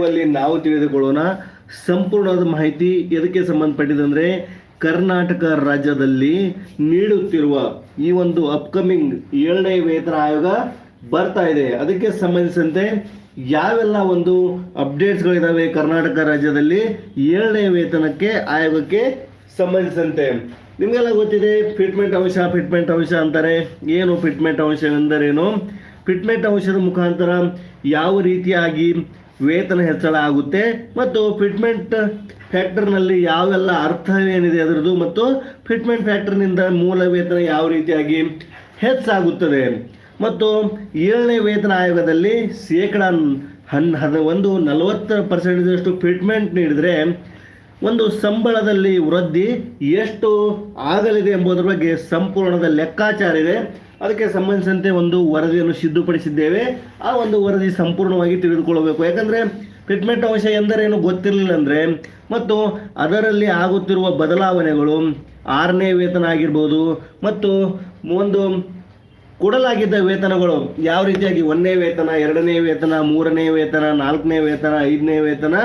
ಅಲ್ಲಿ ನಾವು ತಿಳಿದುಕೊಳ್ಳೋಣ ಸಂಪೂರ್ಣವಾದ ಮಾಹಿತಿ ಎದಕ್ಕೆ ಸಂಬಂಧಪಟ್ಟಿದಂದ್ರೆ ಕರ್ನಾಟಕ ರಾಜ್ಯದಲ್ಲಿ ನೀಡುತ್ತಿರುವ ಈ ಒಂದು ಅಪ್ಕಮಿಂಗ್ ಏಳನೇ ವೇತನ ಆಯೋಗ ಬರ್ತಾ ಇದೆ. ಅದಕ್ಕೆ ಸಂಬಂಧಿಸಿದಂತೆ ಯಾವೆಲ್ಲ ಒಂದು ಅಪ್ಡೇಟ್ಸ್ಗಳಿದಾವೆ ಕರ್ನಾಟಕ ರಾಜ್ಯದಲ್ಲಿ ಏಳನೇ ವೇತನಕ್ಕೆ ಆಯೋಗಕ್ಕೆ ಸಂಬಂಧಿಸಿದಂತೆ? ನಿಮಗೆಲ್ಲ ಗೊತ್ತಿದೆ ಫಿಟ್ಮೆಂಟ್ ಅಂಶ ಫಿಟ್ಮೆಂಟ್ ಅಂಶ ಅಂತಾರೆ. ಏನು ಫಿಟ್ಮೆಂಟ್ ಅಂಶ ಎಂದರೇನು? ಫಿಟ್ಮೆಂಟ್ ಅಂಶದ ಮುಖಾಂತರ ಯಾವ ರೀತಿಯಾಗಿ ವೇತನ ಹೆಚ್ಚಳ ಆಗುತ್ತೆ ಮತ್ತು ಫಿಟ್ಮೆಂಟ್ ಫ್ಯಾಕ್ಟರ್ನಲ್ಲಿ ಯಾವೆಲ್ಲ ಅರ್ಥ ಏನಿದೆ ಅದರದ್ದು ಮತ್ತು ಫಿಟ್ಮೆಂಟ್ ಫ್ಯಾಕ್ಟರ್ನಿಂದ ಮೂಲ ವೇತನ ಯಾವ ರೀತಿಯಾಗಿ ಹೆಚ್ಚಾಗುತ್ತದೆ? ಮತ್ತು ಏಳನೇ ವೇತನ ಆಯೋಗದಲ್ಲಿ ಶೇಕಡ ಹನ್, ಹದ, ಒಂದು ನಲವತ್ತು ಪರ್ಸೆಂಟೇಜಷ್ಟು ಫಿಟ್ಮೆಂಟ್ ನೀಡಿದರೆ ಒಂದು ಸಂಬಳದಲ್ಲಿ ವೃದ್ಧಿ ಎಷ್ಟು ಆಗಲಿದೆ ಎಂಬುದರ ಬಗ್ಗೆ ಸಂಪೂರ್ಣದ ಲೆಕ್ಕಾಚಾರ ಇದೆ. ಅದಕ್ಕೆ ಸಂಬಂಧಿಸಿದಂತೆ ಒಂದು ವರದಿಯನ್ನು ಸಿದ್ಧಪಡಿಸಿದ್ದೇವೆ. ಆ ಒಂದು ವರದಿ ಸಂಪೂರ್ಣವಾಗಿ ತಿಳಿದುಕೊಳ್ಳಬೇಕು. ಯಾಕಂದರೆ ಟ್ರೀಟ್ಮೆಂಟ್ ಅಂಶ ಎಂದರೇನು ಗೊತ್ತಿರಲಿಲ್ಲ ಅಂದರೆ, ಮತ್ತು ಅದರಲ್ಲಿ ಆಗುತ್ತಿರುವ ಬದಲಾವಣೆಗಳು ಆರನೇ ವೇತನ ಆಗಿರ್ಬೋದು, ಮತ್ತು ಒಂದು ಕೊಡಲಾಗಿದ್ದ ವೇತನಗಳು ಯಾವ ರೀತಿಯಾಗಿ ಒಂದನೇ ವೇತನ, ಎರಡನೇ ವೇತನ, ಮೂರನೇ ವೇತನ, ನಾಲ್ಕನೇ ವೇತನ, ಐದನೇ ವೇತನ,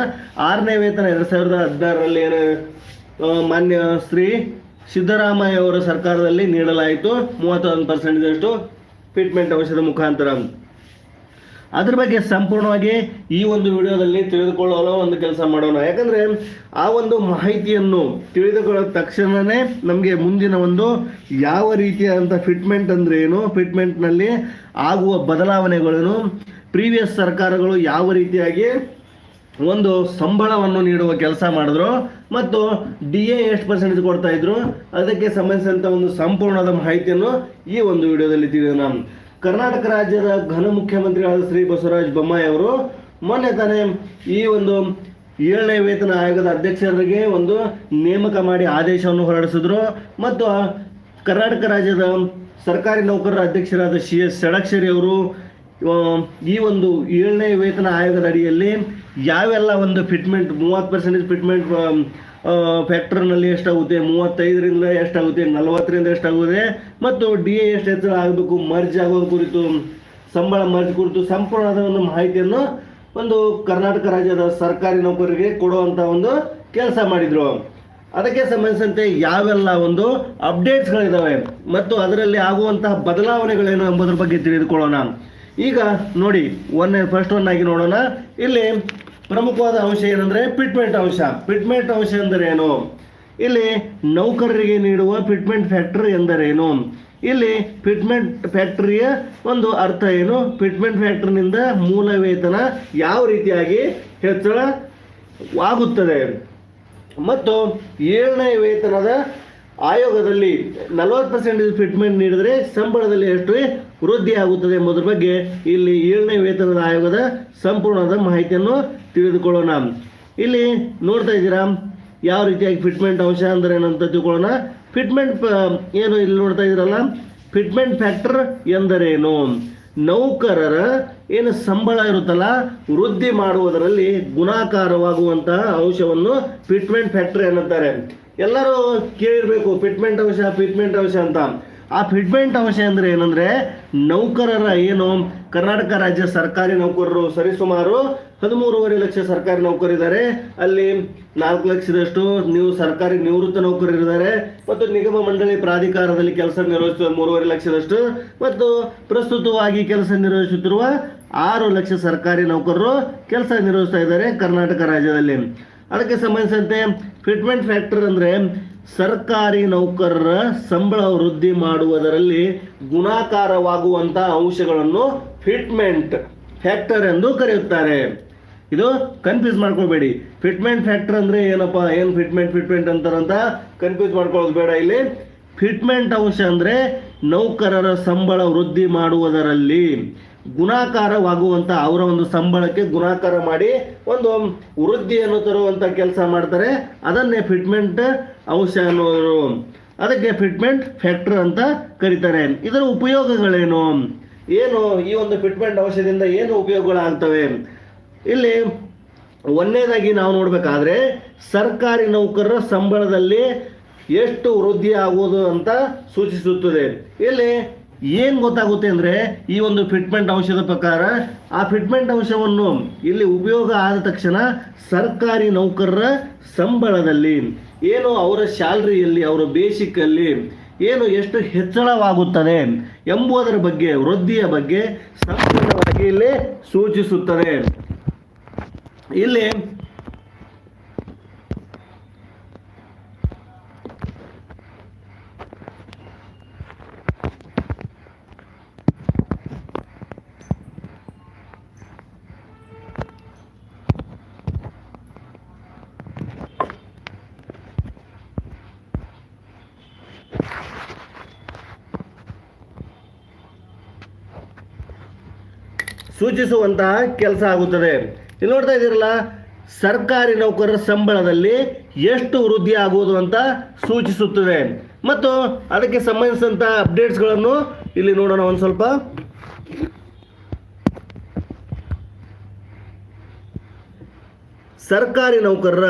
ಆರನೇ ವೇತನ ಎರಡು ಸಾವಿರದ ಹದಿನಾರರಲ್ಲಿ ಏನು ಮಾನ್ಯ ಶ್ರೀ ಸಿದ್ದರಾಮಯ್ಯ ಅವರ ಸರ್ಕಾರದಲ್ಲಿ ನೀಡಲಾಯಿತು. ಮೂವತ್ತೊಂದು ಪರ್ಸೆಂಟ್ದಷ್ಟು ಟ್ರೀಟ್ಮೆಂಟ್ ಔಷಧ ಮುಖಾಂತರ. ಅದ್ರ ಬಗ್ಗೆ ಸಂಪೂರ್ಣವಾಗಿ ಈ ಒಂದು ವಿಡಿಯೋದಲ್ಲಿ ತಿಳಿದುಕೊಳ್ಳಲು ಒಂದು ಕೆಲಸ ಮಾಡೋಣ. ಯಾಕಂದ್ರೆ ಆ ಒಂದು ಮಾಹಿತಿಯನ್ನು ತಿಳಿದುಕೊಳ್ಳೋ ತಕ್ಷಣವೇ ನಮಗೆ ಮುಂದಿನ ಒಂದು ಯಾವ ರೀತಿಯಾದಂಥ ಫಿಟ್ಮೆಂಟ್ ಅಂದ್ರೆ ಏನು ಫಿಟ್ಮೆಂಟ್ನಲ್ಲಿ ಆಗುವ ಬದಲಾವಣೆಗಳನ್ನು ಪ್ರೀವಿಯಸ್ ಸರ್ಕಾರಗಳು ಯಾವ ರೀತಿಯಾಗಿ ಒಂದು ಸಂಬಳವನ್ನು ನೀಡುವ ಕೆಲಸ ಮಾಡಿದ್ರು ಮತ್ತು ಡಿ ಎ ಎಷ್ಟು ಪರ್ಸೆಂಟೇಜ್ ಕೊಡ್ತಾ ಇದ್ರು, ಅದಕ್ಕೆ ಸಂಬಂಧಿಸಿದಂಥ ಒಂದು ಸಂಪೂರ್ಣದ ಮಾಹಿತಿಯನ್ನು ಈ ಒಂದು ವಿಡಿಯೋದಲ್ಲಿ ತಿಳಿಯೋಣ. ಕರ್ನಾಟಕ ರಾಜ್ಯದ ಘನ ಮುಖ್ಯಮಂತ್ರಿಗಳಾದ ಶ್ರೀ ಬಸವರಾಜ ಬೊಮ್ಮಾಯಿ ಅವರು ಮೊನ್ನೆ ತಾನೇ ಈ ಒಂದು ಏಳನೇ ವೇತನ ಆಯೋಗದ ಅಧ್ಯಕ್ಷರಿಗೆ ಒಂದು ನೇಮಕ ಮಾಡಿ ಆದೇಶವನ್ನು ಹೊರಡಿಸಿದ್ರು. ಮತ್ತು ಕರ್ನಾಟಕ ರಾಜ್ಯದ ಸರ್ಕಾರಿ ನೌಕರರ ಅಧ್ಯಕ್ಷರಾದ ಸಿ ಎಸ್ ಷಡಕ್ಷರಿ ಅವರು ಈ ಒಂದು ಏಳನೇ ವೇತನ ಆಯೋಗದ ಅಡಿಯಲ್ಲಿ ಯಾವೆಲ್ಲ ಒಂದು ಫಿಟ್ಮೆಂಟ್ ಮೂವತ್ತು ಪರ್ಸೆಂಟೇಜ್ ಫಿಟ್ಮೆಂಟ್ ಫ್ಯಾಕ್ಟ್ರಿನಲ್ಲಿ ಎಷ್ಟಾಗುತ್ತೆ? ಮೂವತ್ತೈದರಿಂದ ಎಷ್ಟಾಗುತ್ತೆ? ನಲವತ್ತರಿಂದ ಎಷ್ಟಾಗುತ್ತೆ? ಮತ್ತು ಡಿ ಎ ಎಷ್ಟು ಹೆಚ್ಚಳ ಆಗಬೇಕು? ಮರ್ಜ್ ಆಗೋದು ಕುರಿತು, ಸಂಬಳ ಮರ್ಜ್ ಕುರಿತು ಸಂಪೂರ್ಣವಾದ ಒಂದು ಮಾಹಿತಿಯನ್ನು ಒಂದು ಕರ್ನಾಟಕ ರಾಜ್ಯದ ಸರ್ಕಾರಿ ನೌಕರರಿಗೆ ಕೊಡುವಂಥ ಒಂದು ಕೆಲಸ ಮಾಡಿದರು. ಅದಕ್ಕೆ ಸಂಬಂಧಿಸಿದಂತೆ ಯಾವೆಲ್ಲ ಒಂದು ಅಪ್ಡೇಟ್ಸ್ಗಳಿದ್ದಾವೆ ಮತ್ತು ಅದರಲ್ಲಿ ಆಗುವಂತಹ ಬದಲಾವಣೆಗಳೇನು ಎಂಬುದರ ಬಗ್ಗೆ ತಿಳಿದುಕೊಳ್ಳೋಣ. ಈಗ ನೋಡಿ ಒನ್ ಫಸ್ಟ್ ಒನ್ ಆಗಿ ನೋಡೋಣ. ಇಲ್ಲಿ ಪ್ರಮುಖವಾದ ಅಂಶ ಏನಂದ್ರೆ ಪಿಟ್ಮೆಂಟ್ ಅಂಶ. ಪಿಟ್ಮೆಂಟ್ ಅಂಶ ಎಂದರೇನು? ಇಲ್ಲಿ ನೌಕರರಿಗೆ ನೀಡುವ ಪಿಟ್ಮೆಂಟ್ ಫ್ಯಾಕ್ಟರಿ ಎಂದರೇನು? ಇಲ್ಲಿ ಫಿಟ್ಮೆಂಟ್ ಫ್ಯಾಕ್ಟರಿಯ ಒಂದು ಅರ್ಥ ಏನು? ಫಿಟ್ಮೆಂಟ್ ಫ್ಯಾಕ್ಟರಿನಿಂದ ಮೂಲ ವೇತನ ಯಾವ ರೀತಿಯಾಗಿ ಹೆಚ್ಚಳವಾಗುತ್ತದೆ ಮತ್ತು ಏಳನೇ ವೇತನದ ಆಯೋಗದಲ್ಲಿ ನಲವತ್ತು ಪರ್ಸೆಂಟ್ ಫಿಟ್ಮೆಂಟ್ ನೀಡಿದರೆ ಸಂಬಳದಲ್ಲಿ ಎಷ್ಟು? ವೃದ್ಧಿ ಆಗುತ್ತದೆ ಎಂಬುದರ ಬಗ್ಗೆ ಇಲ್ಲಿ ಏಳನೇ ವೇತನದ ಆಯೋಗದ ಸಂಪೂರ್ಣದ ಮಾಹಿತಿಯನ್ನು ತಿಳಿದುಕೊಳ್ಳೋಣ. ಇಲ್ಲಿ ನೋಡ್ತಾ ಇದ್ದೀರಾ, ಯಾವ ರೀತಿಯಾಗಿ ಫಿಟ್ಮೆಂಟ್ ಅಂಶ ಅಂದರೆ ಏನಂತ ತಿಳ್ಕೊಳ್ಳೋಣ. ಫಿಟ್ಮೆಂಟ್ ಏನು ಇಲ್ಲಿ ನೋಡ್ತಾ ಇದ್ದೀರಲ್ಲ ಫಿಟ್ಮೆಂಟ್ ಫ್ಯಾಕ್ಟರ್ ಎಂದರೇನು? ನೌಕರರ ಏನು ಸಂಬಳ ಇರುತ್ತಲ್ಲ, ವೃದ್ಧಿ ಮಾಡುವುದರಲ್ಲಿ ಗುಣಾಕಾರವಾಗುವಂತಹ ಅಂಶವನ್ನು ಫಿಟ್ಮೆಂಟ್ ಫ್ಯಾಕ್ಟರ್ ಎನ್ನುತ್ತಾರೆ. ಎಲ್ಲರೂ ಕೇಳಿರ್ಬೇಕು ಫಿಟ್ಮೆಂಟ್ ಅಂಶ ಫಿಟ್ಮೆಂಟ್ ಅಂಶ ಅಂತ. ಆ ಫಿಟ್ಮೆಂಟ್ ಅಂಶ ಅಂದರೆ ಏನಂದರೆ ನೌಕರರ ಏನು ಕರ್ನಾಟಕ ರಾಜ್ಯ ಸರ್ಕಾರಿ ನೌಕರರು ಸರಿಸುಮಾರು ಹದಿಮೂರುವರೆ ಲಕ್ಷ ಸರ್ಕಾರಿ ನೌಕರಿದ್ದಾರೆ ಅಲ್ಲಿ ನಾಲ್ಕು ಲಕ್ಷದಷ್ಟು ನೀವು ಸರ್ಕಾರಿ ನಿವೃತ್ತ ನೌಕರರಿದ್ದಾರೆ ಮತ್ತು ನಿಗಮ ಮಂಡಳಿ ಪ್ರಾಧಿಕಾರದಲ್ಲಿ ಕೆಲಸ ನಿರ್ವಹಿಸುವ ಮೂರುವರೆ ಲಕ್ಷದಷ್ಟು ಮತ್ತು ಪ್ರಸ್ತುತವಾಗಿ ಕೆಲಸ ನಿರ್ವಹಿಸುತ್ತಿರುವ ಆರು ಲಕ್ಷ ಸರ್ಕಾರಿ ನೌಕರರು ಕೆಲಸ ನಿರ್ವಹಿಸ್ತಾ ಇದ್ದಾರೆ ಕರ್ನಾಟಕ ರಾಜ್ಯದಲ್ಲಿ. ಅದಕ್ಕೆ ಸಂಬಂಧಿಸಿದಂತೆ ಫಿಟ್ಮೆಂಟ್ ಫ್ಯಾಕ್ಟರ್ ಅಂದರೆ ಸರ್ಕಾರಿ ನೌಕರರ ಸಂಬಳ ವೃದ್ಧಿ ಮಾಡುವುದರಲ್ಲಿ ಗುಣಾಕಾರವಾಗುವಂತಹ ಅಂಶಗಳನ್ನು ಫಿಟ್ಮೆಂಟ್ ಫ್ಯಾಕ್ಟರ್ ಎಂದು ಕರೆಯುತ್ತಾರೆ. ಇದು ಕನ್ಫ್ಯೂಸ್ ಮಾಡ್ಕೋಬೇಡಿ. ಫಿಟ್ಮೆಂಟ್ ಫ್ಯಾಕ್ಟರ್ ಅಂದರೆ ಏನಪ್ಪ? ಏನು ಫಿಟ್ಮೆಂಟ್ ಫಿಟ್ಮೆಂಟ್ ಅಂತಾರಂತ ಕನ್ಫ್ಯೂಸ್ ಮಾಡ್ಕೊಳ್ಳೋದು ಬೇಡ ಇಲ್ಲಿ. ಫಿಟ್ಮೆಂಟ್ ಅಂಶ ಅಂದರೆ ನೌಕರರ ಸಂಬಳ ವೃದ್ಧಿ ಮಾಡುವುದರಲ್ಲಿ ಗುಣಾಕಾರವಾಗುವಂಥ ಅವರ ಒಂದು ಸಂಬಳಕ್ಕೆ ಗುಣಾಕಾರ ಮಾಡಿ ಒಂದು ವೃದ್ಧಿಯನ್ನು ತರುವಂಥ ಕೆಲಸ ಮಾಡ್ತಾರೆ. ಅದನ್ನೇ ಫಿಟ್ಮೆಂಟ್ ಅಂಶ ಅನ್ನೋರು. ಅದಕ್ಕೆ ಫಿಟ್ಮೆಂಟ್ ಫ್ಯಾಕ್ಟರ್ ಅಂತ ಕರೀತಾರೆ. ಇದರ ಉಪಯೋಗಗಳೇನು? ಏನು ಈ ಒಂದು ಫಿಟ್ಮೆಂಟ್ ಔಷಧದಿಂದ ಏನು ಉಪಯೋಗಗಳಾಗ್ತವೆ? ಇಲ್ಲಿ ಒಂದನೇದಾಗಿ ನಾವು ನೋಡಬೇಕಾದ್ರೆ ಸರ್ಕಾರಿ ನೌಕರರ ಸಂಬಳದಲ್ಲಿ ಎಷ್ಟು ವೃದ್ಧಿ ಆಗುವುದು ಅಂತ ಸೂಚಿಸುತ್ತದೆ. ಇಲ್ಲಿ ಏನು ಗೊತ್ತಾಗುತ್ತೆ ಅಂದರೆ ಈ ಒಂದು ಫಿಟ್ಮೆಂಟ್ ಅಂಶದ ಪ್ರಕಾರ ಆ ಫಿಟ್ಮೆಂಟ್ ಅಂಶವನ್ನು ಇಲ್ಲಿ ಉಪಯೋಗ ಆದ ತಕ್ಷಣ ಸರ್ಕಾರಿ ನೌಕರರ ಸಂಬಳದಲ್ಲಿ ಏನು ಅವರ ಸ್ಯಾಲ್ರಿಯಲ್ಲಿ ಅವರ ಬೇಸಿಕ್ಕಲ್ಲಿ ಏನು ಎಷ್ಟು ಹೆಚ್ಚಳವಾಗುತ್ತದೆ ಎಂಬುದರ ಬಗ್ಗೆ, ವೃದ್ಧಿಯ ಬಗ್ಗೆ ಸಂಪೂರ್ಣವಾಗಿ ಇಲ್ಲಿ ಸೂಚಿಸುತ್ತದೆ. ಇಲ್ಲಿ ಸೂಚಿಸುವಂತಹ ಕೆಲಸ ಆಗುತ್ತದೆ. ಇಲ್ಲಿ ನೋಡ್ತಾ ಇದ್ದೀರಲ್ಲ, ಸರ್ಕಾರಿ ನೌಕರರ ಸಂಬಳದಲ್ಲಿ ಎಷ್ಟು ವೃದ್ಧಿ ಆಗುವುದು ಅಂತ ಸೂಚಿಸುತ್ತದೆ. ಮತ್ತು ಅದಕ್ಕೆ ಸಂಬಂಧಿಸಿದಂಥ ಅಪ್ಡೇಟ್ಸ್ಗಳನ್ನು ಇಲ್ಲಿ ನೋಡೋಣ ಒಂದು ಸ್ವಲ್ಪ. ಸರ್ಕಾರಿ ನೌಕರರ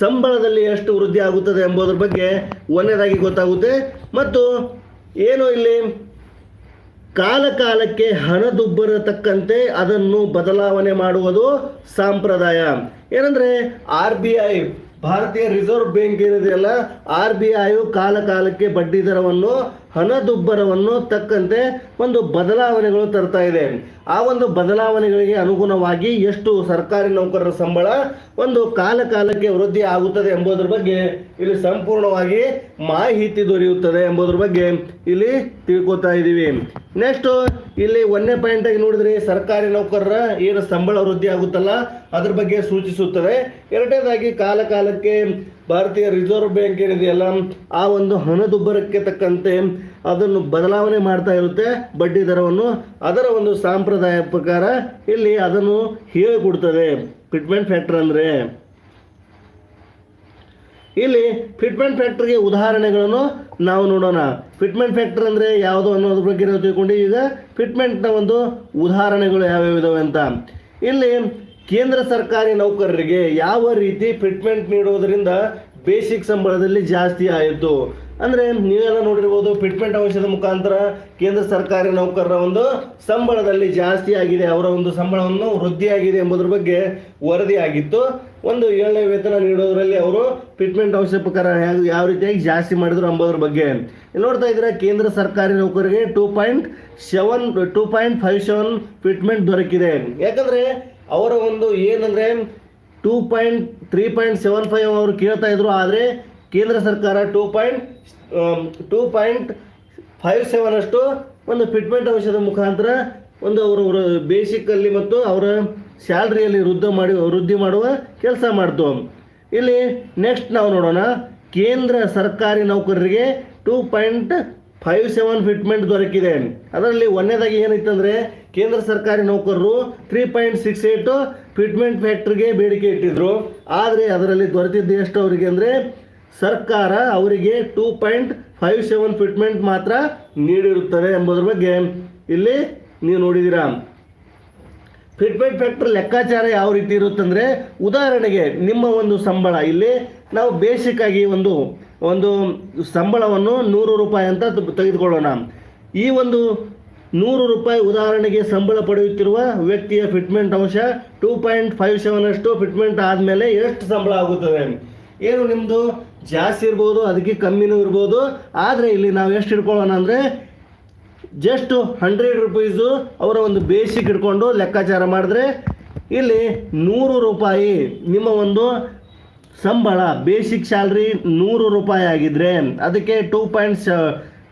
ಸಂಬಳದಲ್ಲಿ ಎಷ್ಟು ವೃದ್ಧಿ ಆಗುತ್ತದೆ ಎಂಬುದರ ಬಗ್ಗೆ ಒಂದನೇದಾಗಿ ಗೊತ್ತಾಗುತ್ತೆ. ಮತ್ತು ಏನು ಇಲ್ಲಿ? ಕಾಲ ಕಾಲಕ್ಕೆ ಹಣದುಬ್ಬರ ತಕ್ಕಂತೆ ಅದನ್ನು ಬದಲಾವಣೆ ಮಾಡುವುದು ಸಂಪ್ರದಾಯ. ಏನಂದ್ರೆ, ಆರ್ ಬಿ ಐ, ಭಾರತೀಯ ರಿಸರ್ವ್ ಬ್ಯಾಂಕ್ ಏನಿದೆಯಲ್ಲ, ಆರ್ ಬಿ ಐಯು ಕಾಲಕಾಲಕ್ಕೆ ಬಡ್ಡಿ ದರವನ್ನು ಹಣದುಬ್ಬರವನ್ನು ತಕ್ಕಂತೆ ಒಂದು ಬದಲಾವಣೆಗಳು ತರ್ತಾ ಇದೆ. ಆ ಒಂದು ಬದಲಾವಣೆಗಳಿಗೆ ಅನುಗುಣವಾಗಿ ಎಷ್ಟು ಸರ್ಕಾರಿ ನೌಕರರ ಸಂಬಳ ಒಂದು ಕಾಲ ಕಾಲಕ್ಕೆ ವೃದ್ಧಿ ಆಗುತ್ತದೆ ಎಂಬುದರ ಬಗ್ಗೆ ಇಲ್ಲಿ ಸಂಪೂರ್ಣವಾಗಿ ಮಾಹಿತಿ ದೊರೆಯುತ್ತದೆ ಎಂಬುದರ ಬಗ್ಗೆ ಇಲ್ಲಿ ತಿಳ್ಕೊತಾ ಇದ್ದೀವಿ. ನೆಕ್ಸ್ಟ್ ಇಲ್ಲಿ ಒಂದನೇ ಪಾಯಿಂಟ್ ಆಗಿ ನೋಡಿದ್ರೆ ಸರ್ಕಾರಿ ನೌಕರರ ಏನು ಸಂಬಳ ವೃದ್ಧಿ ಆಗುತ್ತಲ್ಲ ಅದ್ರ ಬಗ್ಗೆ ಸೂಚಿಸುತ್ತದೆ. ಎರಡನೇದಾಗಿ ಕಾಲ ಕಾಲಕ್ಕೆ ಭಾರತೀಯ ರಿಸರ್ವ್ ಬ್ಯಾಂಕ್ ಏನಿದೆಯಲ್ಲ ಆ ಒಂದು ಹಣದುಬ್ಬರಕ್ಕೆ ತಕ್ಕಂತೆ ಅದನ್ನು ಬದಲಾವಣೆ ಮಾಡ್ತಾ ಇರುತ್ತೆ, ಬಡ್ಡಿ ದರವನ್ನು. ಅದರ ಒಂದು ಸಾಂಪ್ರದಾಯ ಪ್ರಕಾರ ಇಲ್ಲಿ ಅದನ್ನು ಹೇಳಿಕೊಡ್ತದೆ ಫಿಟ್ಮೆಂಟ್ ಫ್ಯಾಕ್ಟರ್ ಅಂದರೆ. ಇಲ್ಲಿ ಫಿಟ್ಮೆಂಟ್ ಫ್ಯಾಕ್ಟ್ರಿಗೆ ಉದಾಹರಣೆಗಳನ್ನು ನಾವು ನೋಡೋಣ. ಫಿಟ್ಮೆಂಟ್ ಫ್ಯಾಕ್ಟರ್ ಅಂದರೆ ಯಾವುದು ಅನ್ನೋದ್ರ ಬಗ್ಗೆ ನಾವು ತಿಳ್ಕೊಂಡು ಈಗ ಫಿಟ್ಮೆಂಟ್ನ ಒಂದು ಉದಾಹರಣೆಗಳು ಯಾವ್ಯಾವ ಇದಾವೆ ಅಂತ. ಇಲ್ಲಿ ಕೇಂದ್ರ ಸರ್ಕಾರಿ ನೌಕರರಿಗೆ ಯಾವ ರೀತಿ ಫಿಟ್ಮೆಂಟ್ ನೀಡುವುದರಿಂದ ಬೇಸಿಕ್ ಸಂಬಳದಲ್ಲಿ ಜಾಸ್ತಿ ಆಯಿತು? ಅಂದರೆ ನೀವೆಲ್ಲ ನೋಡಿರ್ಬೋದು ಫಿಟ್ಮೆಂಟ್ ಅಂಶದ ಮುಖಾಂತರ ಕೇಂದ್ರ ಸರ್ಕಾರಿ ನೌಕರರ ಒಂದು ಸಂಬಳದಲ್ಲಿ ಜಾಸ್ತಿ ಆಗಿದೆ, ಅವರ ಒಂದು ಸಂಬಳವನ್ನು ವೃದ್ಧಿಯಾಗಿದೆ ಎಂಬುದರ ಬಗ್ಗೆ ವರದಿ ಆಗಿತ್ತು. ಒಂದು ಏಳನೇ ವೇತನ ನೀಡೋದರಲ್ಲಿ ಅವರು ಫಿಟ್ಮೆಂಟ್ ಅಂಶ ಪ್ರಕಾರ ಯಾವ ರೀತಿಯಾಗಿ ಜಾಸ್ತಿ ಮಾಡಿದ್ರು ಎಂಬುದ್ರ ಬಗ್ಗೆ. ನೋಡ್ತಾ ಇದ್ರೆ ಕೇಂದ್ರ ಸರ್ಕಾರಿ ನೌಕರಿಗೆ two point seven two point five seven fitment ದೊರಕಿದೆ. ಯಾಕಂದ್ರೆ ಅವರ ಒಂದು ಏನಂದ್ರೆ two point three point seven five ಅವರು ಕೇಳ್ತಾ ಇದ್ರು, ಆದರೆ ಕೇಂದ್ರ ಸರ್ಕಾರ two point two point five seven ಅಷ್ಟು ಒಂದು ಫಿಟ್ಮೆಂಟ್ ಅಂಶದ ಮುಖಾಂತರ ಒಂದು ಅವರು ಬೇಸಿಕಲ್ಲಿ ಮತ್ತು ಅವರ ಸ್ಯಾಲ್ರಿಯಲ್ಲಿ ವೃದ್ಧ ಮಾಡಿ, ವೃದ್ಧಿ ಮಾಡುವ ಕೆಲಸ ಮಾಡ್ತು. ಇಲ್ಲಿ ನೆಕ್ಸ್ಟ್ ನಾವು ನೋಡೋಣ. ಕೇಂದ್ರ ಸರ್ಕಾರಿ ನೌಕರರಿಗೆ two point five seven fitment ದೊರಕಿದೆ. ಅದರಲ್ಲಿ ಒಂದನೇದಾಗಿ ಏನಿತ್ತಂದರೆ, ಕೇಂದ್ರ ಸರ್ಕಾರಿ ನೌಕರರು three point six eight fitment ಫ್ಯಾಕ್ಟ್ರಿಗೆ ಬೇಡಿಕೆ ಇಟ್ಟಿದ್ರು. ಆದರೆ ಅದರಲ್ಲಿ ದೊರೆತಿದ್ದು ಎಷ್ಟು ಅವರಿಗೆ ಅಂದರೆ, ಸರ್ಕಾರ ಅವರಿಗೆ two point five seven fitment ಮಾತ್ರ ನೀಡಿರುತ್ತದೆ ಎಂಬುದರ ಬಗ್ಗೆ. ಇಲ್ಲಿ ನೀವು ನೋಡಿದ್ದೀರಾ. ಫಿಟ್ಮೆಂಟ್ ಫ್ಯಾಕ್ಟರ್ ಲೆಕ್ಕಾಚಾರ ಯಾವ ರೀತಿ ಇರುತ್ತಂದ್ರೆ, ಉದಾಹರಣೆಗೆ ನಿಮ್ಮ ಒಂದು ಸಂಬಳ, ಇಲ್ಲಿ ನಾವು ಬೇಸಿಕ್ ಆಗಿ ಒಂದು ಒಂದು ಸಂಬಳವನ್ನು ನೂರು ರೂಪಾಯಿ ಅಂತ ತೆಗೆದುಕೊಳ್ಳೋಣ. ಈ ಒಂದು ನೂರು ರೂಪಾಯಿ ಉದಾಹರಣೆಗೆ ಸಂಬಳ ಪಡೆಯುತ್ತಿರುವ ವ್ಯಕ್ತಿಯ ಫಿಟ್ಮೆಂಟ್ ಅಂಶ ಟೂ ಪಾಯಿಂಟ್ ಫೈವ್ ಸೆವೆನ್ ಅಷ್ಟು ಫಿಟ್ಮೆಂಟ್ ಆದಮೇಲೆ ಎಷ್ಟು ಸಂಬಳ ಆಗುತ್ತದೆ? ಏನು ನಿಮ್ಮದು ಜಾಸ್ತಿ ಇರ್ಬೋದು, ಅದಕ್ಕೆ ಕಮ್ಮಿನೂ ಇರ್ಬೋದು. ಆದರೆ ಇಲ್ಲಿ ನಾವು ಎಷ್ಟು ಇಟ್ಕೊಳ್ಳೋಣ ಅಂದರೆ ಜಸ್ಟ್ ಹಂಡ್ರೆಡ್ ರುಪೀಸು ಅವರ ಒಂದು ಬೇಸಿಕ್ ಇಟ್ಕೊಂಡು ಲೆಕ್ಕಾಚಾರ ಮಾಡಿದ್ರೆ ಇಲ್ಲಿ ನೂರು ರೂಪಾಯಿ ನಿಮ್ಮ ಒಂದು ಸಂಬಳ ಬೇಸಿಕ್ ಸ್ಯಾಲ್ರಿ ನೂರು ರೂಪಾಯಿ ಆಗಿದ್ರೆ ಅದಕ್ಕೆ two point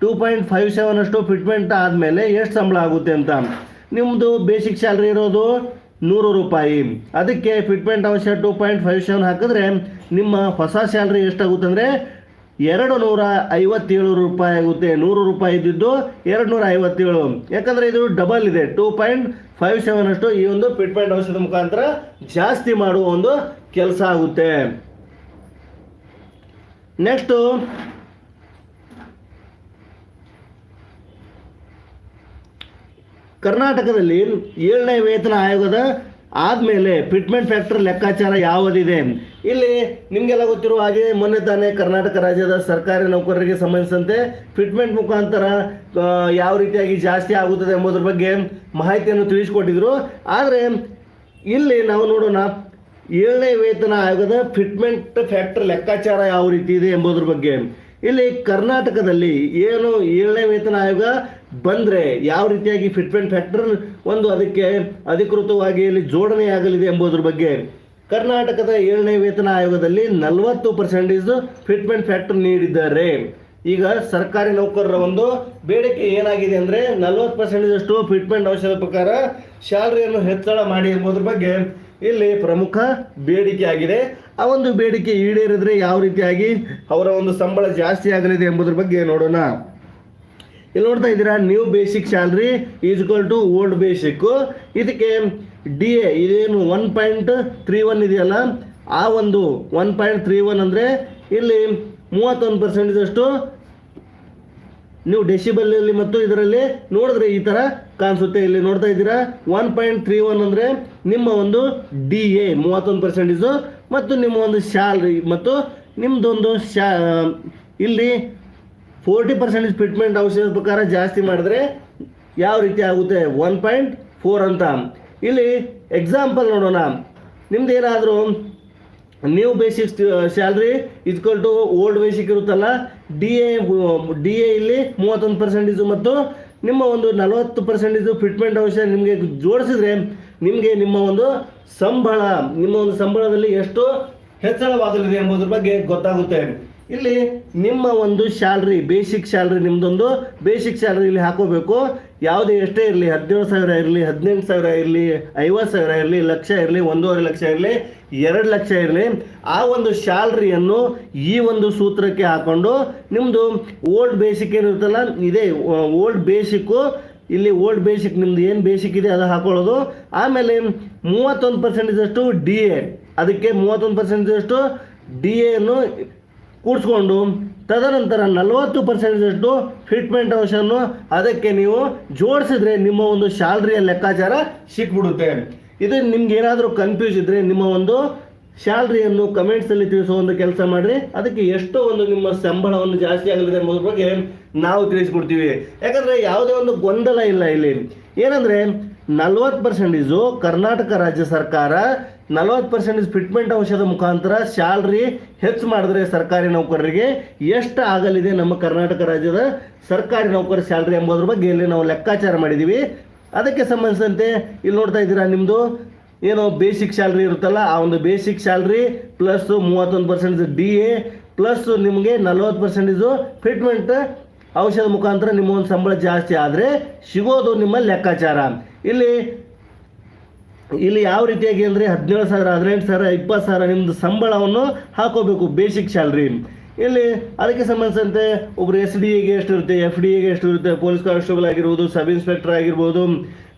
two point five seven ಅಷ್ಟು ಫಿಟ್ಮೆಂಟ್ ಆದಮೇಲೆ ಎಷ್ಟು ಸಂಬಳ ಆಗುತ್ತೆ ಅಂತ. ನಿಮ್ಮದು ಬೇಸಿಕ್ ಸ್ಯಾಲ್ರಿ ಇರೋದು ನೂರು ರೂಪಾಯಿ. ಅದಕ್ಕೆ ಫಿಟ್ಮೆಂಟ್ ಅವಶ್ಯ ಟೂ ಪಾಯಿಂಟ್ ಫೈವ್ ಸೆವೆನ್ ಹಾಕಿದ್ರೆ ನಿಮ್ಮ ಹೊಸ ಸ್ಯಾಲ್ರಿ ಎಷ್ಟಾಗುತ್ತೆ ಅಂದರೆ ಎರಡು ನೂರ ಐವತ್ತೇಳು ರೂಪಾಯಿ ಆಗುತ್ತೆ. ನೂರು ರೂಪಾಯಿ ಇದ್ದಿದ್ದು ಎರಡು ನೂರ ಐವತ್ತೇಳು. ಯಾಕಂದರೆ ಇದು ಡಬಲ್ ಇದೆ. ಟೂ ಪಾಯಿಂಟ್ ಫೈವ್ ಸೆವೆನ್ ಅಷ್ಟು ಈ ಒಂದು ಫಿಟ್ಮೆಂಟ್ ಅವಶ್ಯದ ಮುಖಾಂತರ ಜಾಸ್ತಿ ಮಾಡುವ ಒಂದು ಕೆಲಸ ಆಗುತ್ತೆ. ನೆಕ್ಸ್ಟು ಕರ್ನಾಟಕದಲ್ಲಿ ಏಳನೇ ವೇತನ ಆಯೋಗದ ಆದಮೇಲೆ ಫಿಟ್ಮೆಂಟ್ ಫ್ಯಾಕ್ಟರ್ ಲೆಕ್ಕಾಚಾರ ಯಾವುದಿದೆ? ಇಲ್ಲಿ ನಿಮಗೆಲ್ಲ ಗೊತ್ತಿರುವ ಹಾಗೆ ಮೊನ್ನೆ ತಾನೇ ಕರ್ನಾಟಕ ರಾಜ್ಯದ ಸರ್ಕಾರಿ ನೌಕರರಿಗೆ ಸಂಬಂಧಿಸಿದಂತೆ ಫಿಟ್ಮೆಂಟ್ ಮುಖಾಂತರ ಯಾವ ರೀತಿಯಾಗಿ ಜಾಸ್ತಿ ಆಗುತ್ತದೆ ಎಂಬುದರ ಬಗ್ಗೆ ಮಾಹಿತಿಯನ್ನು ತಿಳಿಸಿಕೊಟ್ಟಿದ್ರು. ಆದರೆ ಇಲ್ಲಿ ನಾವು ನೋಡೋಣ ಏಳನೇ ವೇತನ ಆಯೋಗದ ಫಿಟ್ಮೆಂಟ್ ಫ್ಯಾಕ್ಟರ್ ಲೆಕ್ಕಾಚಾರ ಯಾವ ರೀತಿ ಇದೆ ಎಂಬುದ್ರ ಬಗ್ಗೆ. ಇಲ್ಲಿ ಕರ್ನಾಟಕದಲ್ಲಿ ಏನು ಏಳನೇ ವೇತನ ಆಯೋಗ ಬಂದರೆ ಯಾವ ರೀತಿಯಾಗಿ ಫಿಟ್ಮೆಂಟ್ ಫ್ಯಾಕ್ಟರ್ ಒಂದು ಅದಕ್ಕೆ ಅಧಿಕೃತವಾಗಿ ಇಲ್ಲಿ ಜೋಡಣೆ ಆಗಲಿದೆ ಎಂಬುದರ ಬಗ್ಗೆ. ಕರ್ನಾಟಕದ ಏಳನೇ ವೇತನ ಆಯೋಗದಲ್ಲಿ ನಲವತ್ತು ಪರ್ಸೆಂಟೇಜ್ ಫಿಟ್ಮೆಂಟ್ ಫ್ಯಾಕ್ಟರ್ ನೀಡಿದ್ದಾರೆ. ಈಗ ಸರ್ಕಾರಿ ನೌಕರರ ಒಂದು ಬೇಡಿಕೆ ಏನಾಗಿದೆ ಅಂದರೆ ನಲವತ್ತು ಪರ್ಸೆಂಟೇಜ್ ಅಷ್ಟು ಫಿಟ್ಮೆಂಟ್ ಅವಶ್ಯದ ಪ್ರಕಾರ ಸ್ಯಾಲ್ರಿಯನ್ನು ಹೆಚ್ಚಳ ಮಾಡಿ ಎಂಬುದ್ರ ಬಗ್ಗೆ ಇಲ್ಲಿ ಪ್ರಮುಖ ಬೇಡಿಕೆ ಆಗಿದೆ. ಆ ಒಂದು ಬೇಡಿಕೆ ಈಡೇರಿದ್ರೆ ಯಾವ ರೀತಿಯಾಗಿ ಅವರ ಒಂದು ಸಂಬಳ ಜಾಸ್ತಿ ಆಗಲಿದೆ ಎಂಬುದ್ರ ಬಗ್ಗೆ ನೋಡೋಣ. ಇಲ್ಲಿ ನೋಡ್ತಾ ಇದ್ದೀರಾ new basic salary is equal to old basic ಇದಕ್ಕೆ ಡಿ ಎ ಇದೇನು ಒನ್ ಪಾಯಿಂಟ್ ತ್ರೀ ಒನ್ ಇದೆಯಲ್ಲ? ಆ ಒಂದು ಒನ್ ಪಾಯಿಂಟ್ ತ್ರೀ ಒನ್ ಅಂದರೆ ಇಲ್ಲಿ ಮೂವತ್ತೊಂದು ಪರ್ಸೆಂಟೇಜ್ ಅಷ್ಟು ನೀವು ಅಲ್ಲಿ ಮತ್ತು ಇದರಲ್ಲಿ ನೋಡಿದ್ರೆ ಈ ಥರ ಕಾಣಿಸುತ್ತೆ. ಇಲ್ಲಿ ನೋಡ್ತಾ ಇದ್ದೀರಾ? ಒನ್ ಪಾಯಿಂಟ್ ತ್ರೀ ಒನ್ ಅಂದರೆ ನಿಮ್ಮ ಒಂದು ಡಿ ಎ ಮೂವತ್ತೊಂದು ಪರ್ಸೆಂಟೇಜು ಮತ್ತು ನಿಮ್ಮ ಒಂದು ಸ್ಯಾಲ್ರಿ ಮತ್ತು ನಿಮ್ಮದೊಂದು ಶಾ ಇಲ್ಲಿ ಫೋರ್ಟಿ ಪರ್ಸೆಂಟೇಜ್ ಫಿಟ್ಮೆಂಟ್ ಔಷಧ ಪ್ರಕಾರ ಜಾಸ್ತಿ ಮಾಡಿದ್ರೆ ಯಾವ ರೀತಿ ಆಗುತ್ತೆ? ಒನ್ ಪಾಯಿಂಟ್ ಫೋರ್ ಅಂತ. ಇಲ್ಲಿ ಎಕ್ಸಾಂಪಲ್ ನೋಡೋಣ. ನಿಮ್ದು ಏನಾದರೂ new basic salary is equal to old basic ಇರುತ್ತಲ್ಲ? ಡಿ ಎ ಡಿ ಎ ಇಲ್ಲಿ ಮೂವತ್ತೊಂದು ಪರ್ಸೆಂಟೇಜು ಮತ್ತು ನಿಮ್ಮ ಒಂದು ನಲವತ್ತು ಪರ್ಸೆಂಟೇಜು ಫಿಟ್ಮೆಂಟ್ ಅವಶ್ಯ ನಿಮಗೆ ಜೋಡಿಸಿದ್ರೆ ನಿಮಗೆ ನಿಮ್ಮ ಒಂದು ಸಂಬಳ, ನಿಮ್ಮ ಒಂದು ಸಂಬಳದಲ್ಲಿ ಎಷ್ಟು ಹೆಚ್ಚಳವಾಗಲಿದೆ ಎಂಬುದ್ರ ಬಗ್ಗೆ ಗೊತ್ತಾಗುತ್ತೆ. ಇಲ್ಲಿ ನಿಮ್ಮ ಒಂದು ಸ್ಯಾಲ್ರಿ ಬೇಸಿಕ್ ಸ್ಯಾಲ್ರಿ ನಿಮ್ಮದೊಂದು ಬೇಸಿಕ್ ಸ್ಯಾಲ್ರಿ ಇಲ್ಲಿ ಹಾಕೋಬೇಕು. ಯಾವುದೇ ಎಷ್ಟೇ ಇರಲಿ, ಹದಿನೇಳು ಸಾವಿರ ಇರಲಿ, ಹದಿನೆಂಟು ಸಾವಿರ ಇರಲಿ, ಐವತ್ತು ಸಾವಿರ ಇರಲಿ, ಲಕ್ಷ ಇರಲಿ, ಒಂದೂವರೆ ಲಕ್ಷ ಇರಲಿ, ಎರಡು ಲಕ್ಷ ಇರಲಿ, ಆ ಒಂದು ಸ್ಯಾಲ್ರಿಯನ್ನು ಈ ಒಂದು ಸೂತ್ರಕ್ಕೆ ಹಾಕೊಂಡು ನಿಮ್ಮದು ಓಲ್ಡ್ ಬೇಸಿಕ್ ಏನಿರುತ್ತಲ್ಲ, ಇದೇ ಓಲ್ಡ್ ಬೇಸಿಕ್ಕು ಇಲ್ಲಿ ಓಲ್ಡ್ ಬೇಸಿಕ್ ನಿಮ್ಮದು ಏನು ಬೇಸಿಕ್ ಇದೆ ಅದು ಹಾಕೊಳ್ಳೋದು. ಆಮೇಲೆ ಮೂವತ್ತೊಂದು ಪರ್ಸೆಂಟೇಜಷ್ಟು ಡಿ ಎ ಅದಕ್ಕೆ ಮೂವತ್ತೊಂದು ಪರ್ಸೆಂಟೇಜಷ್ಟು ಡಿ ಎನ್ನು ಕೂಡಿಸ್ಕೊಂಡು ತದನಂತರ ನಲವತ್ತು ಪರ್ಸೆಂಟೇಜಷ್ಟು ಫಿಟ್ಮೆಂಟ್ ಅಂಶವನ್ನು ಅದಕ್ಕೆ ನೀವು ಜೋಡಿಸಿದ್ರೆ ನಿಮ್ಮ ಒಂದು ಸ್ಯಾಲ್ರಿಯ ಲೆಕ್ಕಾಚಾರ ಸಿಕ್ಬಿಡುತ್ತೆ. ಇದು ನಿಮ್ಗೆ ಏನಾದರೂ ಕನ್ಫ್ಯೂಸ್ ಇದ್ದರೆ ನಿಮ್ಮ ಒಂದು ಸ್ಯಾಲ್ರಿಯನ್ನು ಕಮೆಂಟ್ಸಲ್ಲಿ ತಿಳಿಸೋ ಒಂದು ಕೆಲಸ ಮಾಡಿರಿ. ಅದಕ್ಕೆ ಎಷ್ಟೋ ಒಂದು ನಿಮ್ಮ ಸಂಬಳವನ್ನು ಜಾಸ್ತಿ ಆಗಲಿದೆ ಎಂಬುದ್ರ ಬಗ್ಗೆ ನಾವು ತಿಳಿಸ್ಕೊಡ್ತೀವಿ. ಯಾಕಂದರೆ ಯಾವುದೇ ಒಂದು ಗೊಂದಲ ಇಲ್ಲ ಇಲ್ಲಿ. ಏನಂದರೆ ನಲ್ವತ್ತು ಪರ್ಸೆಂಟೇಜು ಕರ್ನಾಟಕ ರಾಜ್ಯ ಸರ್ಕಾರ ನಲವತ್ತು ಪರ್ಸೆಂಟೇಜ್ ಫಿಟ್ಮೆಂಟ್ ಔಷಧ ಮುಖಾಂತರ ಸ್ಯಾಲ್ರಿ ಹೆಚ್ಚು ಮಾಡಿದ್ರೆ ಸರ್ಕಾರಿ ನೌಕರರಿಗೆ. ಎಷ್ಟು ಆಗಲಿದೆ ನಮ್ಮ ಕರ್ನಾಟಕ ರಾಜ್ಯದ ಸರ್ಕಾರಿ ನೌಕರ ಸ್ಯಾಲ್ರಿ ಎಂಬುದ್ರ ಬಗ್ಗೆ ಇಲ್ಲಿ ನಾವು ಲೆಕ್ಕಾಚಾರ ಮಾಡಿದ್ದೀವಿ ಅದಕ್ಕೆ ಸಂಬಂಧಿಸಿದಂತೆ ಇಲ್ಲಿ ನೋಡ್ತಾ ಇದ್ದೀರಾ ನಿಮ್ಮದು ಏನೋ ಬೇಸಿಕ್ ಸ್ಯಾಲ್ರಿ ಇರುತ್ತಲ್ಲ, ಆ ಒಂದು ಬೇಸಿಕ್ ಸ್ಯಾಲ್ರಿ ಪ್ಲಸ್ ಮೂವತ್ತೊಂದು ಪರ್ಸೆಂಟೇಜ್ ಡಿ ಎ ಪ್ಲಸ್ ನಿಮಗೆ ನಲವತ್ತು ಪರ್ಸೆಂಟೇಜು ಫಿಟ್ಮೆಂಟ್ ಔಷಧ ಮುಖಾಂತರ ನಿಮ್ಮ ಒಂದು ಸಂಬಳ ಜಾಸ್ತಿ ಆದರೆ ಸಿಗೋದು ನಿಮ್ಮ ಲೆಕ್ಕಾಚಾರ. ಇಲ್ಲಿ ಇಲ್ಲಿ ಯಾವ ರೀತಿಯಾಗಿ ಅಂದರೆ ಹದಿನೇಳು ಸಾವಿರ, ಹದಿನೆಂಟು ಸಾವಿರ, ಇಪ್ಪತ್ತು ಸಾವಿರ ನಿಮ್ಮದು ಸಂಬಳವನ್ನು ಹಾಕೋಬೇಕು ಬೇಸಿಕ್ ಸ್ಯಾಲ್ರಿ ಇಲ್ಲಿ ಅದಕ್ಕೆ ಸಂಬಂಧಿಸಿದಂತೆ ಒಬ್ಬರು ಎಸ್ ಡಿ ಎಗೆ ಎಷ್ಟು ಇರುತ್ತೆ ಎಫ್ ಡಿ ಎಗೆ ಎಷ್ಟು ಇರುತ್ತೆ ಪೊಲೀಸ್ ಕಾನ್ಸ್ಟೇಬಲ್ ಆಗಿರ್ಬೋದು ಸಬ್ ಇನ್ಸ್ಪೆಕ್ಟರ್ ಆಗಿರ್ಬೋದು,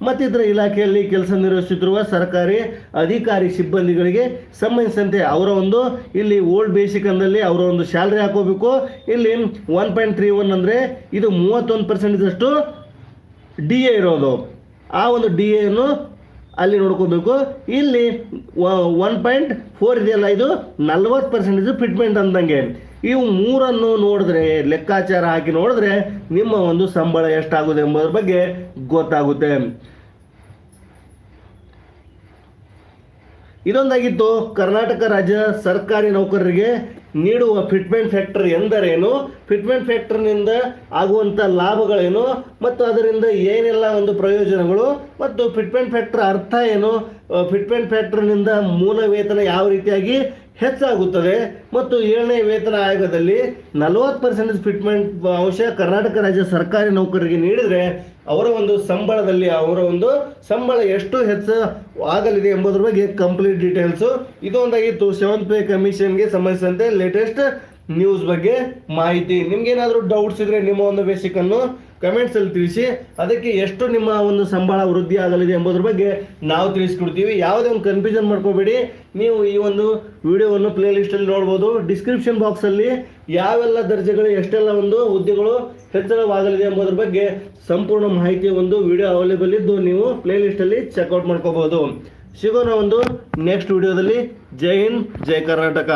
ಮತ್ತಿತರ ಇಲಾಖೆಯಲ್ಲಿ ಕೆಲಸ ನಿರ್ವಹಿಸುತ್ತಿರುವ ಸರ್ಕಾರಿ ಅಧಿಕಾರಿ ಸಿಬ್ಬಂದಿಗಳಿಗೆ ಸಂಬಂಧಿಸಿದಂತೆ ಅವರ ಒಂದು, ಇಲ್ಲಿ ಓಲ್ಡ್ ಬೇಸಿಕ್ ಅಂದಲ್ಲಿ ಅವರ ಒಂದು ಸ್ಯಾಲ್ರಿ ಹಾಕೋಬೇಕು. ಇಲ್ಲಿ ಒನ್ ಪಾಯಿಂಟ್ ತ್ರೀ ಒನ್ ಅಂದರೆ ಇದು ಮೂವತ್ತೊಂದು ಪರ್ಸೆಂಟ್ ಇದಷ್ಟು ಡಿ ಎ ಇರೋದು. ಆ ಒಂದು ಡಿ ಎನ್ನು ಅಲ್ಲಿ ನೋಡ್ಕೋಬೇಕು. ಇಲ್ಲಿ ಒನ್ ಪಾಯಿಂಟ್ ಫೋರ್ ಇದೆಯಲ್ಲ ಇದು ನಲ್ವತ್ತು ಪರ್ಸೆಂಟೇಜ್ ಫಿಟ್ಮೆಂಟ್ ಅಂದಂಗೆ. ಇವು ಮೂರನ್ನು ನೋಡಿದ್ರೆ, ಲೆಕ್ಕಾಚಾರ ಹಾಕಿ ನೋಡಿದ್ರೆ ನಿಮ್ಮ ಒಂದು ಸಂಬಳ ಎಷ್ಟಾಗುತ್ತೆ ಎಂಬುದರ ಬಗ್ಗೆ ಗೊತ್ತಾಗುತ್ತೆ. ಇದೊಂದಾಗಿತ್ತು ಕರ್ನಾಟಕ ರಾಜ್ಯ ಸರ್ಕಾರಿ ನೌಕರರಿಗೆ ನೀಡುವ ಫಿಟ್ಮೆಂಟ್ ಫ್ಯಾಕ್ಟರ್ ಎಂದರೇನು? ಫಿಟ್ಮೆಂಟ್ ಫ್ಯಾಕ್ಟರ್ನಿಂದ ಆಗುವಂಥ ಲಾಭಗಳೇನು? ಮತ್ತು ಅದರಿಂದ ಏನೆಲ್ಲ ಒಂದು ಪ್ರಯೋಜನಗಳು? ಮತ್ತು ಫಿಟ್ಮೆಂಟ್ ಫ್ಯಾಕ್ಟರ್ ಅರ್ಥ ಏನು? ಫಿಟ್ಮೆಂಟ್ ಫ್ಯಾಕ್ಟರ್ನಿಂದ ಮೂಲ ವೇತನ ಯಾವ ರೀತಿಯಾಗಿ ಹೆಚ್ಚಾಗುತ್ತದೆ ಮತ್ತು ಏಳನೇ ವೇತನ ಆಯೋಗದಲ್ಲಿ ನಲವತ್ತು ಪರ್ಸೆಂಟೇಜ್ ಫಿಟ್ಮೆಂಟ್ ಅಂಶ ಕರ್ನಾಟಕ ರಾಜ್ಯ ಸರ್ಕಾರಿ ನೌಕರರಿಗೆ ನೀಡಿದರೆ ಅವರ ಒಂದು ಸಂಬಳದಲ್ಲಿ, ಅವರ ಒಂದು ಸಂಬಳ ಎಷ್ಟು ಹೆಚ್ಚು ಆಗಲಿದೆ ಎಂಬುದರ ಬಗ್ಗೆ ಕಂಪ್ಲೀಟ್ ಡೀಟೇಲ್ಸು ಇದೊಂದಾಗಿತ್ತು ಸೆವೆಂತ್ ಪೇ ಕಮಿಷನ್ಗೆ ಸಂಬಂಧಿಸಿದಂತೆ ಲೇಟೆಸ್ಟ್ ನ್ಯೂಸ್ ಬಗ್ಗೆ ಮಾಹಿತಿ. ನಿಮ್ಗೇನಾದರೂ ಡೌಟ್ಸ್ ಇದ್ರೆ ನಿಮ್ಮ ಒಂದು ಬೇಸಿಕ್ ಅನ್ನು ಕಮೆಂಟ್ಸ್ ಅಲ್ಲಿ ತಿಳಿಸಿ, ಅದಕ್ಕೆ ಎಷ್ಟು ನಿಮ್ಮ ಒಂದು ಸಂಬಳ ವೃದ್ಧಿ ಆಗಲಿದೆ ಎಂಬುದ್ರ ಬಗ್ಗೆ ನಾವು ತಿಳಿಸ್ಕೊಡ್ತೀವಿ. ಯಾವುದೇ ಒಂದು ಕನ್ಫ್ಯೂಷನ್ ಮಾಡ್ಕೋಬೇಡಿ. ನೀವು ಈ ಒಂದು ವಿಡಿಯೋವನ್ನು ಪ್ಲೇ ಲಿಸ್ಟಲ್ಲಿ ನೋಡ್ಬೋದು. ಡಿಸ್ಕ್ರಿಪ್ಷನ್ ಬಾಕ್ಸಲ್ಲಿ ಯಾವೆಲ್ಲ ದರ್ಜೆಗಳು, ಎಷ್ಟೆಲ್ಲ ಒಂದು ಹುದ್ದೆಗಳು ಹೆಚ್ಚಳವಾಗಲಿದೆ ಎಂಬುದ್ರ ಬಗ್ಗೆ ಸಂಪೂರ್ಣ ಮಾಹಿತಿ ಒಂದು ವಿಡಿಯೋ ಅವೈಲೇಬಲ್ ಇದ್ದು ನೀವು ಪ್ಲೇ ಲಿಸ್ಟಲ್ಲಿ ಚೆಕ್ಔಟ್ ಮಾಡ್ಕೋಬಹುದು ಸಿಗೋಣ ಒಂದು ನೆಕ್ಸ್ಟ್ ವಿಡಿಯೋದಲ್ಲಿ. ಜೈ ಹಿಂದ್, ಜೈ ಕರ್ನಾಟಕ.